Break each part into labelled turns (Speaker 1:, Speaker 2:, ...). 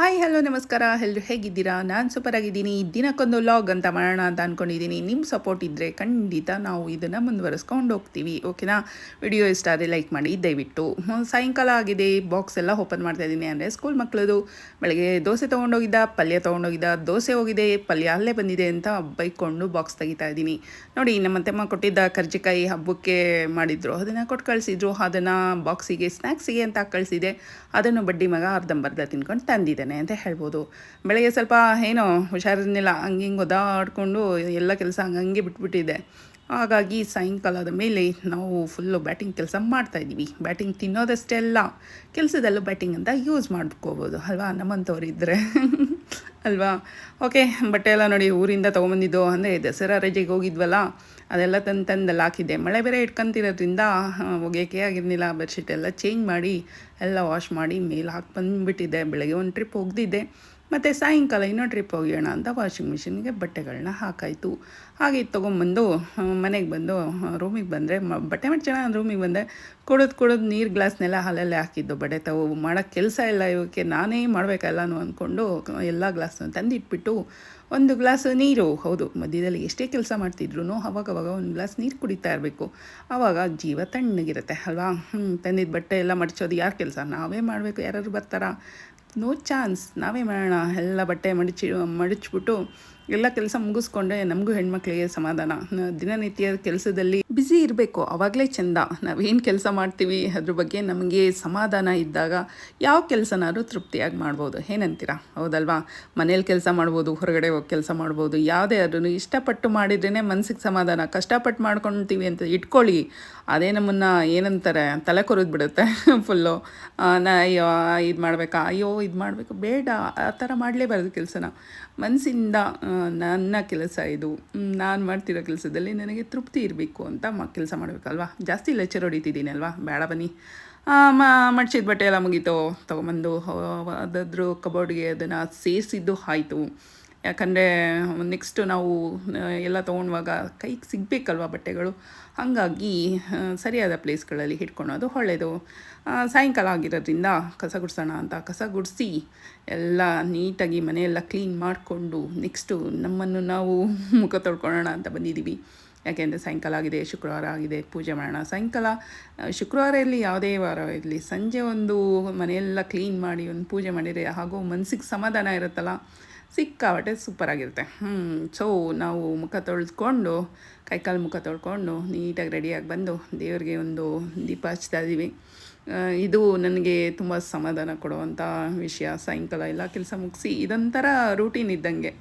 Speaker 1: Hi hello ನಮಸ್ಕಾರ. ಎಲ್ಲರೂ ಹೇಗಿದ್ದೀರಾ? ನಾನು ಸೂಪರ್ ಆಗಿದ್ದೀನಿ. ದಿನಕ್ಕೊಂದು ಲಾಗ್ ಅಂತ ಮಾಡೋಣ ಅಂತ ಅಂದ್ಕೊಂಡಿದ್ದೀನಿ ನಿಮ್ಮ ಸಪೋರ್ಟ್ ಇದ್ದರೆ ಖಂಡಿತ ನಾವು ಇದನ್ನು ಮುಂದುವರಿಸ್ಕೊಂಡು ಹೋಗ್ತೀವಿ. ಓಕೆನಾ ವಿಡಿಯೋ ಇಷ್ಟ ಆದರೆ ಲೈಕ್ ಮಾಡಿ, ದಯವಿಟ್ಟು. ಸಾಯಂಕಾಲ ಆಗಿದೆ. ಬಾಕ್ಸ್ ಎಲ್ಲ ಓಪನ್ ಮಾಡ್ತಾ ಇದ್ದೀನಿ. ಅಂದರೆ ಸ್ಕೂಲ್ ಮಕ್ಕಳದು ಬೆಳಗ್ಗೆ ದೋಸೆ ತೊಗೊಂಡೋಗಿದ್ದ, ಪಲ್ಯ ತೊಗೊಂಡೋಗಿದ್ದ, ದೋಸೆ ಹೋಗಿದೆ, ಪಲ್ಯ ಅಲ್ಲೇ ಬಂದಿದೆ ಅಂತ ಬೈಕೊಂಡು ಬಾಕ್ಸ್ ತೆಗಿತಾ ಇದ್ದೀನಿ. ನೋಡಿ, ನಮ್ಮ ತಮ್ಮ ಕೊಟ್ಟಿದ್ದ ಕರ್ಜಿಕಾಯಿ ಹಬ್ಬಕ್ಕೆ ಮಾಡಿದ್ರು. ಅದನ್ನು ಕೊಟ್ಟು ಕಳಿಸಿದ್ರು. ಅದನ್ನು ಬಾಕ್ಸಿಗೆ ಸ್ನ್ಯಾಕ್ಸಿಗೆ ಅಂತ ಕಳಿಸಿದೆ. ಅದನ್ನು ಬಡ್ಡಿ ಮಗ ಅರ್ಧಂಬರ್ಧ ತಿನ್ಕೊಂಡು ತಂದಿದ್ದಾನೆ. ಅಂತ ಹೇಳ್ಬೋದು. ಬೆಳಗ್ಗೆ ಸ್ವಲ್ಪ ಏನೋ ಹುಷಾರಿರ್ಲಿಲ್ಲ ಹಂಗೆ ಹಿಂಗೆ ಒದಾಡ್ಕೊಂಡು ಎಲ್ಲ ಕೆಲಸ ಹಂಗಂಗೆ ಬಿಟ್ಬಿಟ್ಟಿದೆ. ಹಾಗಾಗಿ ಸಾಯಂಕಾಲದ ಮೇಲೆ ನಾವು ಫುಲ್ಲು ಬ್ಯಾಟಿಂಗ್ ಕೆಲಸ ಮಾಡ್ತಾಯಿದ್ದೀವಿ ಬ್ಯಾಟಿಂಗ್ ತಿನ್ನೋದಷ್ಟೇ ಅಲ್ಲ, ಕೆಲಸದಲ್ಲೂ ಬ್ಯಾಟಿಂಗ್ ಅಂತ ಯೂಸ್ ಮಾಡ್ಕೋಬೋದು. ಅಲ್ವಾ? ನಮ್ಮಂಥವ್ರು ಇದ್ದರೆ ಅಲ್ವಾ? ಓಕೆ ಬಟ್ಟೆ ಎಲ್ಲ ನೋಡಿ ಊರಿಂದ ತೊಗೊಂಬಂದಿದ್ದು ಅಂದರೆ ದಸರಾ ರಜೆಗೆ ಹೋಗಿದ್ವಲ್ಲ, ಅದೆಲ್ಲ ತಂದು ತಂದಲ್ಲಿ ಹಾಕಿದ್ದೆ. ಮಳೆ ಬೇರೆ ಇಟ್ಕೊಂತಿರೋದ್ರಿಂದ ಒಗೆಯೋಕೆ ಆಗಿರಲಿಲ್ಲ. ಬೆಡ್ಶೀಟ್ ಎಲ್ಲ ಚೇಂಜ್ ಮಾಡಿ, ಎಲ್ಲ ವಾಶ್ ಮಾಡಿ, ಮೇಲೆ ಹಾಕಿ ಬಂದುಬಿಟ್ಟಿದ್ದೆ. ಬೆಳಗ್ಗೆ ಒಂದು ಟ್ರಿಪ್ ಹೋಗ್ದಿದ್ದೆ. ಮತ್ತು ಸಾಯಂಕಾಲ ಇನ್ನೂ ಟ್ರಿಪ್ ಹೋಗೋಣ ಅಂತ ವಾಷಿಂಗ್ ಮಿಷಿನ್ಗೆ ಬಟ್ಟೆಗಳನ್ನ ಹಾಕಾಯಿತು. ಹಾಗೆ ತೊಗೊಂಬಂದು ಮನೆಗೆ ಬಂದು ರೂಮಿಗೆ ಬಂದರೆ ಮ, ಬಟ್ಟೆ ಚೆನ್ನಾಗಿ ರೂಮಿಗೆ ಬಂದೆ. ಕುಡಿದು ಕುಡಿದು ನೀರು ಗ್ಲಾಸ್ನೆಲ್ಲ ಹಾಲಲ್ಲೇ ಹಾಕಿದ್ದು ಬಟ್ಟೆ. ತಾವು ಮಾಡೋಕ್ಕೆ ಕೆಲಸ ಇಲ್ಲ ಇವಕ್ಕೆ. ನಾನೇ ಮಾಡಬೇಕಲ್ಲನು ಅಂದ್ಕೊಂಡು ಎಲ್ಲ ಗ್ಲಾಸ್ನ ತಂದಿಟ್ಬಿಟ್ಟು ಒಂದು ಗ್ಲಾಸ್ ನೀರು, ಹೌದು, ಮಧ್ಯದಲ್ಲಿ ಎಷ್ಟೇ ಕೆಲಸ ಮಾಡ್ತಿದ್ರು ಅವಾಗವಾಗ ಒಂದು ಗ್ಲಾಸ್ ನೀರು ಕುಡಿತಾ ಇರಬೇಕು. ಆವಾಗ ಜೀವ ತಣ್ಣಗಿರುತ್ತೆ, ಅಲ್ವಾ? ಹ್ಞೂ ತಂದಿದ್ದ ಬಟ್ಟೆ ಎಲ್ಲ ಮಡಚೋದು ಯಾರು ಕೆಲಸ? ನಾವೇ ಮಾಡಬೇಕು. ಯಾರಾದ್ರು ಬರ್ತಾರಾ? ನೋ ಚಾನ್ಸ್ ನಾವೇ ಮಾಡೋಣ. ಎಲ್ಲ ಬಟ್ಟೆ ಮಡಚಿ ಮಡಚ್ಬಿಟ್ಟು ಎಲ್ಲ ಕೆಲಸ ಮುಗಿಸ್ಕೊಂಡೆ ನಮಗೂ ಹೆಣ್ಮಕ್ಳಿಗೆ ಸಮಾಧಾನ. ದಿನನಿತ್ಯದ ದಿನನಿತ್ಯ ಕೆಲಸದಲ್ಲಿ ಬ್ಯುಸಿ ಇರಬೇಕು. ಆವಾಗಲೇ ಚೆಂದ. ನಾವೇನು ಕೆಲಸ ಮಾಡ್ತೀವಿ ಅದ್ರ ಬಗ್ಗೆ ನಮಗೆ ಸಮಾಧಾನ ಇದ್ದಾಗ ಯಾವ ಕೆಲಸನಾದ್ರೂ ತೃಪ್ತಿಯಾಗಿ ಮಾಡ್ಬೋದು. ಏನಂತೀರಾ? ಹೌದಲ್ವಾ? ಮನೇಲಿ ಕೆಲಸ ಮಾಡ್ಬೋದು, ಹೊರಗಡೆ ಹೋಗಿ ಕೆಲಸ ಮಾಡ್ಬೋದು. ಯಾವುದೇ ಆದ್ರೂ ಇಷ್ಟಪಟ್ಟು ಮಾಡಿದ್ರೇ ಮನಸ್ಸಿಗೆ ಸಮಾಧಾನ. ಕಷ್ಟಪಟ್ಟು ಮಾಡ್ಕೊಳ್ತೀವಿ ಅಂತ ಇಟ್ಕೊಳ್ಳಿ. ಅದೇ ನಮ್ಮನ್ನು ಏನಂತಾರೆ? ತಲೆ ಕೊರಿದು ಬಿಡುತ್ತೆ ಫುಲ್ಲು. ನಾ, ಅಯ್ಯೋ, ಇದು ಮಾಡಬೇಕಾ? ಅಯ್ಯೋ, ಇದು ಮಾಡಬೇಕು. ಬೇಡ. ಆ ಥರ ಮಾಡಲೇಬಾರ್ದು ಕೆಲಸನ. ಮನಸ್ಸಿಂದ ನನ್ನ ಕೆಲಸ ಇದು. ನಾನು ಮಾಡ್ತಿರೋ ಕೆಲಸದಲ್ಲಿ ನನಗೆ ತೃಪ್ತಿ ಇರಬೇಕು ಅಂತ ಮ ಕೆಲಸ ಮಾಡಬೇಕಲ್ವಾ? ಜಾಸ್ತಿ ಲೆಕ್ಚರ್ ಹೊಡಿತಿದ್ದೀನಿ ಅಲ್ವಾ? ಬೇಡ ಬನ್ನಿ. ಮಡ್ಚಿದ ಬಟ್ಟೆ ಎಲ್ಲ ಮುಗೀತು. ತೊಗೊಂಬಂದು ಅದಾದ್ರೂ ಕಬೋರ್ಡ್ಗೆ ಅದನ್ನು ಸೇರಿಸಿದ್ದು ಆಯಿತು. ಯಾಕಂದರೆ ನೆಕ್ಸ್ಟ್ ನಾವು ಎಲ್ಲ ತೊಗೊಂಡಾಗ ಕೈಗೆ ಸಿಗಬೇಕಲ್ವ ಬಟ್ಟೆಗಳು? ಹಾಗಾಗಿ ಸರಿಯಾದ ಪ್ಲೇಸ್ಗಳಲ್ಲಿ ಇಟ್ಕೊಳೋದು ಒಳ್ಳೆಯದು ಸಾಯಂಕಾಲ ಆಗಿರೋದ್ರಿಂದ ಕಸ ಗುಡಿಸೋಣ ಅಂತ ಕಸ ಗುಡಿಸಿ, ಎಲ್ಲ ನೀಟಾಗಿ ಮನೆಯೆಲ್ಲ ಕ್ಲೀನ್ ಮಾಡಿಕೊಂಡು ನೆಕ್ಸ್ಟು ನಮ್ಮನ್ನು ನಾವು ಮುಖ ತೊಳ್ಕೊಳ್ಳೋಣ ಅಂತ ಬಂದಿದ್ದೀವಿ. ಯಾಕೆಂದರೆ ಸಾಯಂಕಾಲ ಆಗಿದೆ, ಶುಕ್ರವಾರ ಆಗಿದೆ, ಪೂಜೆ ಮಾಡೋಣ. ಸಾಯಂಕಾಲ ಶುಕ್ರವಾರ ಇರಲಿ, ಯಾವುದೇ ವಾರ ಇರಲಿ, ಸಂಜೆ ಒಂದು ಮನೆಯೆಲ್ಲ ಕ್ಲೀನ್ ಮಾಡಿ ಒಂದು ಪೂಜೆ ಮಾಡಿದರೆ ಹಾಗೂ ಮನಸ್ಸಿಗೆ ಸಮಾಧಾನ ಇರುತ್ತಲ್ಲ? ಸಿಕ್ಕಾಬಟ್ಟೆ ಸೂಪರಾಗಿರುತ್ತೆ ಹ್ಞೂ ಸೊ ನಾವು ಮುಖ ತೊಳೆದುಕೊಂಡು ಕೈಕಾಲು ಮುಖ ತೊಳ್ಕೊಂಡು ನೀಟಾಗಿ ರೆಡಿಯಾಗಿ ಬಂದು ದೇವರಿಗೆ ಒಂದು ದೀಪ ಹಚ್ತಾ ಇದ್ದೀವಿ. ಇದು ನನಗೆ ತುಂಬ ಸಮಾಧಾನ ಕೊಡುವಂಥ ವಿಷಯ. ಸಾಯಂಕಾಲ ಎಲ್ಲ ಕೆಲಸ ಮುಗಿಸಿ, ಇದೊಂಥರ ರೂಟೀನ್ ಇದ್ದಂಗೆ.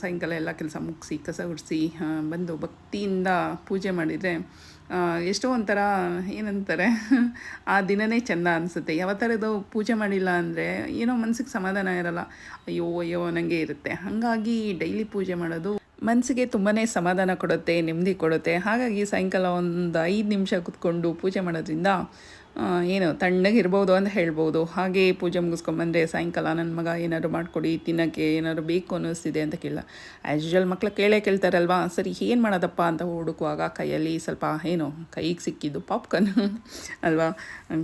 Speaker 1: ಸಾಯಂಕಾಲ ಎಲ್ಲ ಕೆಲಸ ಮುಗಿಸಿ, ಕಸ ಗುಡಿಸಿ ಬಂದು ಭಕ್ತಿಯಿಂದ ಪೂಜೆ ಮಾಡಿದರೆ ಎಷ್ಟೋ ಒಂಥರ ಏನಂತಾರೆ, ಆ ದಿನವೇ ಚೆಂದ ಅನಿಸುತ್ತೆ. ಯಾವ ಥರದ್ದು ಪೂಜೆ ಮಾಡಿಲ್ಲ ಅಂದರೆ ಏನೋ ಮನಸ್ಸಿಗೆ ಸಮಾಧಾನ ಇರಲ್ಲ. ಅಯ್ಯೋ ಅಯ್ಯೋ ನನಗೆ ಇರುತ್ತೆ. ಹಾಗಾಗಿ ಡೈಲಿ ಪೂಜೆ ಮಾಡೋದು ಮನಸ್ಸಿಗೆ ತುಂಬಾ ಸಮಾಧಾನ ಕೊಡುತ್ತೆ, ನೆಮ್ಮದಿ ಕೊಡುತ್ತೆ. ಹಾಗಾಗಿ ಸಾಯಂಕಾಲ ಒಂದು ಐದು ನಿಮಿಷ ಕುತ್ಕೊಂಡು ಪೂಜೆ ಮಾಡೋದ್ರಿಂದ ಏನು ತಣ್ಣಗಿರ್ಬೋದು ಅಂತ ಹೇಳ್ಬೋದು. ಹಾಗೆ ಪೂಜೆ ಮುಗಿಸ್ಕೊಂಬಂದರೆ ಸಾಯಂಕಾಲ ನನ್ನ ಮಗ ಏನಾದ್ರು ಮಾಡಿಕೊಡಿ, ತಿನ್ನೋಕ್ಕೆ ಏನಾದ್ರು ಬೇಕು ಅನ್ನಿಸ್ತಿದೆ ಅಂತ ಕೇಳ ಆ್ಯಸ್ ಯೂಶಲ್ ಮಕ್ಳು ಕೇಳೇ ಕೇಳ್ತಾರಲ್ವಾ? ಸರಿ, ಏನು ಮಾಡೋದಪ್ಪ ಅಂತ ಹುಡುಕುವಾಗ ಕೈಯಲ್ಲಿ ಸ್ವಲ್ಪ ಏನು, ಕೈಗೆ ಸಿಕ್ಕಿದ್ದು ಪಾಪ್ಕಾರ್ನ್ ಅಲ್ವಾ?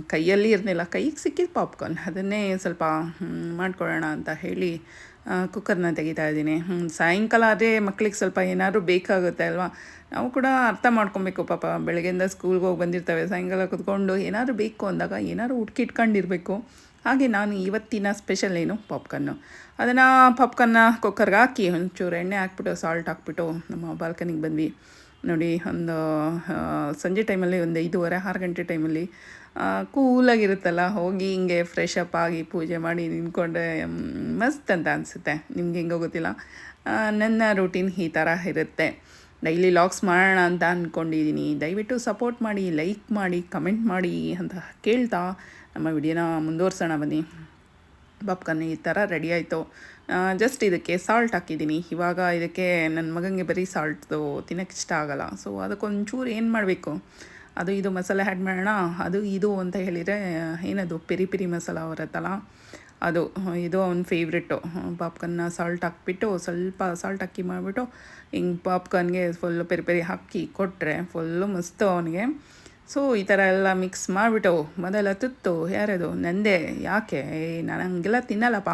Speaker 1: ಕೈಯಲ್ಲಿ ಇರಲಿಲ್ಲ, ಕೈಗೆ ಸಿಕ್ಕಿದ್ದು ಪಾಪ್ಕಾರ್ನ್ ಅದನ್ನೇ ಸ್ವಲ್ಪ ಮಾಡ್ಕೊಳ್ಳೋಣ ಅಂತ ಹೇಳಿ ಕುಕ್ಕರ್ನ ತೆಗಿತಾ ಇದ್ದೀನಿ. ಸಾಯಂಕಾಲ ಅದೇ ಮಕ್ಕಳಿಗೆ ಸ್ವಲ್ಪ ಏನಾದರೂ ಬೇಕಾಗುತ್ತೆ ಅಲ್ವಾ? ನಾವು ಕೂಡ ಅರ್ಥ ಮಾಡ್ಕೊಬೇಕು ಪಾಪ. ಬೆಳಗ್ಗೆಯಿಂದ ಸ್ಕೂಲ್ಗೆ ಹೋಗಿ ಬಂದಿರ್ತವೆ. ಸಾಯಂಕಾಲ ಕುತ್ಕೊಂಡು ಏನಾದರೂ ಬೇಕು ಅಂದಾಗ ಏನಾದರೂ ಹುಡ್ಕಿಟ್ಕೊಂಡಿರಬೇಕು ಹಾಗೆ ನಾನು ಇವತ್ತಿನ ಸ್ಪೆಷಲ್ ಏನು? ಪಾಪ್ಕಾರ್ನು. ಅದನ್ನು ಪಾಪ್ಕಾರ್ನ ಕುಕ್ಕರ್ಗೆ ಹಾಕಿ ಒಂಚೂರು ಎಣ್ಣೆ ಹಾಕ್ಬಿಟ್ಟು, ಸಾಲ್ಟ್ ಹಾಕ್ಬಿಟ್ಟು ನಮ್ಮ ಬಾಲ್ಕನಿಗೆ ಬಂದ್ವಿ. ನೋಡಿ, ಒಂದು ಸಂಜೆ ಟೈಮಲ್ಲಿ ಒಂದು ಐದೂವರೆ, ಆರು ಗಂಟೆ ಟೈಮಲ್ಲಿ ಕೂಲಾಗಿರುತ್ತಲ್ಲ, ಹೋಗಿ ಹಿಂಗೆ ಫ್ರೆಶ್ ಅಪ್ ಆಗಿ ಪೂಜೆ ಮಾಡಿ ನಿಂತ್ಕೊಂಡ್ರೆ ಮಸ್ತ್ ಅಂತ ಅನಿಸುತ್ತೆ. ನಿಮ್ಗೆ ಹೆಂಗೋ ಗೊತ್ತಿಲ್ಲ. ನನ್ನ ರೂಟೀನ್ ಈ ಥರ ಇರುತ್ತೆ. ಡೈಲಿ ಲಾಗ್ಸ್ ಮಾಡೋಣ ಅಂತ ಅಂದ್ಕೊಂಡಿದ್ದೀನಿ ದಯವಿಟ್ಟು ಸಪೋರ್ಟ್ ಮಾಡಿ ಲೈಕ್ ಮಾಡಿ ಕಮೆಂಟ್ ಮಾಡಿ ಅಂತ ಕೇಳ್ತಾ ನಮ್ಮ ವಿಡಿಯೋನ ಮುಂದುವರ್ಸೋಣ ಬನ್ನಿ. ಪಾಪ್ಕಾರ್ನ್ ಈ ಥರ ರೆಡಿ ಆಯಿತು. ಜಸ್ಟ್ ಇದಕ್ಕೆ ಸಾಲ್ಟ್ ಹಾಕಿದ್ದೀನಿ ಇವಾಗ ಇದಕ್ಕೆ ನನ್ನ ಮಗನಿಗೆ ಬರೀ ಸಾಲ್ಟ್ದು ತಿನ್ನೋಕ್ಕೆ ಇಷ್ಟ ಆಗಲ್ಲ. ಸೊ ಅದಕ್ಕೊಂಚೂರು ಏನು ಮಾಡಬೇಕು? ಅದು ಇದು ಮಸಾಲೆ ಆ್ಯಡ್ ಮಾಡೋಣ, ಅದು ಇದು ಅಂತ ಹೇಳಿದರೆ, ಏನದು, ಪೆರಿ ಪಿರಿ ಮಸಾಲ ಬರುತ್ತಲ್ಲ, ಅದು, ಇದು ಅವನ ಫೇವ್ರೆಟ್ಟು ಪಾಪ್ಕಾರ್ನ್ನ ಸಾಲ್ಟ್ ಹಾಕ್ಬಿಟ್ಟು, ಸ್ವಲ್ಪ ಸಾಲ್ಟ್ ಅಕ್ಕಿ ಮಾಡಿಬಿಟ್ಟು, ಹಿಂಗೆ ಪಾಪ್ಕಾರ್ನ್ಗೆ ಫುಲ್ಲು ಪೆರಿ ಪೆರಿ ಹಾಕಿ ಕೊಟ್ಟರೆ ಫುಲ್ಲು ಮಸ್ತು ಅವನಿಗೆ. ಸೊ ಈ ಥರ ಎಲ್ಲ ಮಿಕ್ಸ್ ಮಾಡಿಬಿಟ್ಟು, ಮೊದಲ ತುತ್ತು, ಯಾರದು, ನಂದೆ, ಯಾಕೆ ನಾನು ಹಂಗೆಲ್ಲ ತಿನ್ನಲ್ಲಪ್ಪ.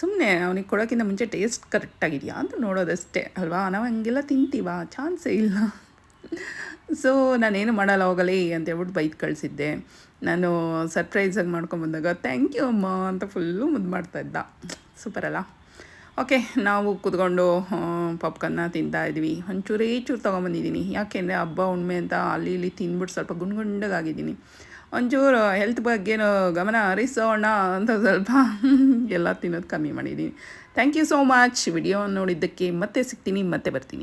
Speaker 1: ಸುಮ್ಮನೆ ಅವನಿಗೆ ಕೊಡೋಕ್ಕಿಂತ ಮುಂಚೆ ಟೇಸ್ಟ್ ಕರೆಕ್ಟಾಗಿದೆಯಾ ಅಂತ ನೋಡೋದಷ್ಟೇ, ಅಲ್ವಾ? ನಾವು ಹಂಗೆಲ್ಲ ತಿಂತೀವ? ಚಾನ್ಸೇ ಇಲ್ಲ. ಸೊ ನಾನೇನು ಮಾಡಲ್ಲ, ಹೋಗಲಿ ಅಂತ ಹೇಳ್ಬಿಟ್ಟು ಬೈದು ಕಳಿಸಿದ್ದೆ. ನಾನು ಸರ್ಪ್ರೈಸಾಗಿ ಮಾಡ್ಕೊಂಬಂದಾಗ ಥ್ಯಾಂಕ್ ಯು ಅಮ್ಮ, ಅಂತ ಫುಲ್ಲು ಮುದ್ದು ಮಾಡ್ತಾಯಿದ್ದ ಸೂಪರ್ ಅಲ್ಲ. ಓಕೆ ನಾವು ಕುತ್ಕೊಂಡು ಪಾಪ್ಕಾರ್ನ ತಿಂತಾ ಇದ್ವಿ. ಒಂಚೂರೇ ಚೂರು ತೊಗೊಂಬಂದಿದ್ದೀನಿ. ಯಾಕೆಂದರೆ ಹಬ್ಬ ಉಣ್ಮೆ ಅಂತ ಅಲ್ಲಿ ಇಲ್ಲಿ ತಿಂದ್ಬಿಟ್ಟು ಸ್ವಲ್ಪ ಗುಂಡ್ಗುಂಡಾಗಿದ್ದೀನಿ ಒಂಚೂರು ಹೆಲ್ತ್ ಬಗ್ಗೆನೂ ಗಮನ ಹರಿಸೋಣ ಅಂತ ಸ್ವಲ್ಪ ಎಲ್ಲ ತಿನ್ನೋದು ಕಮ್ಮಿ ಮಾಡಿದ್ದೀನಿ. Thank you so much video ನೋಡಿದ್ದಕ್ಕೆ ಮತ್ತೆ ಸಿಗ್ತೀನಿ, ಮತ್ತೆ ಬರ್ತೀನಿ.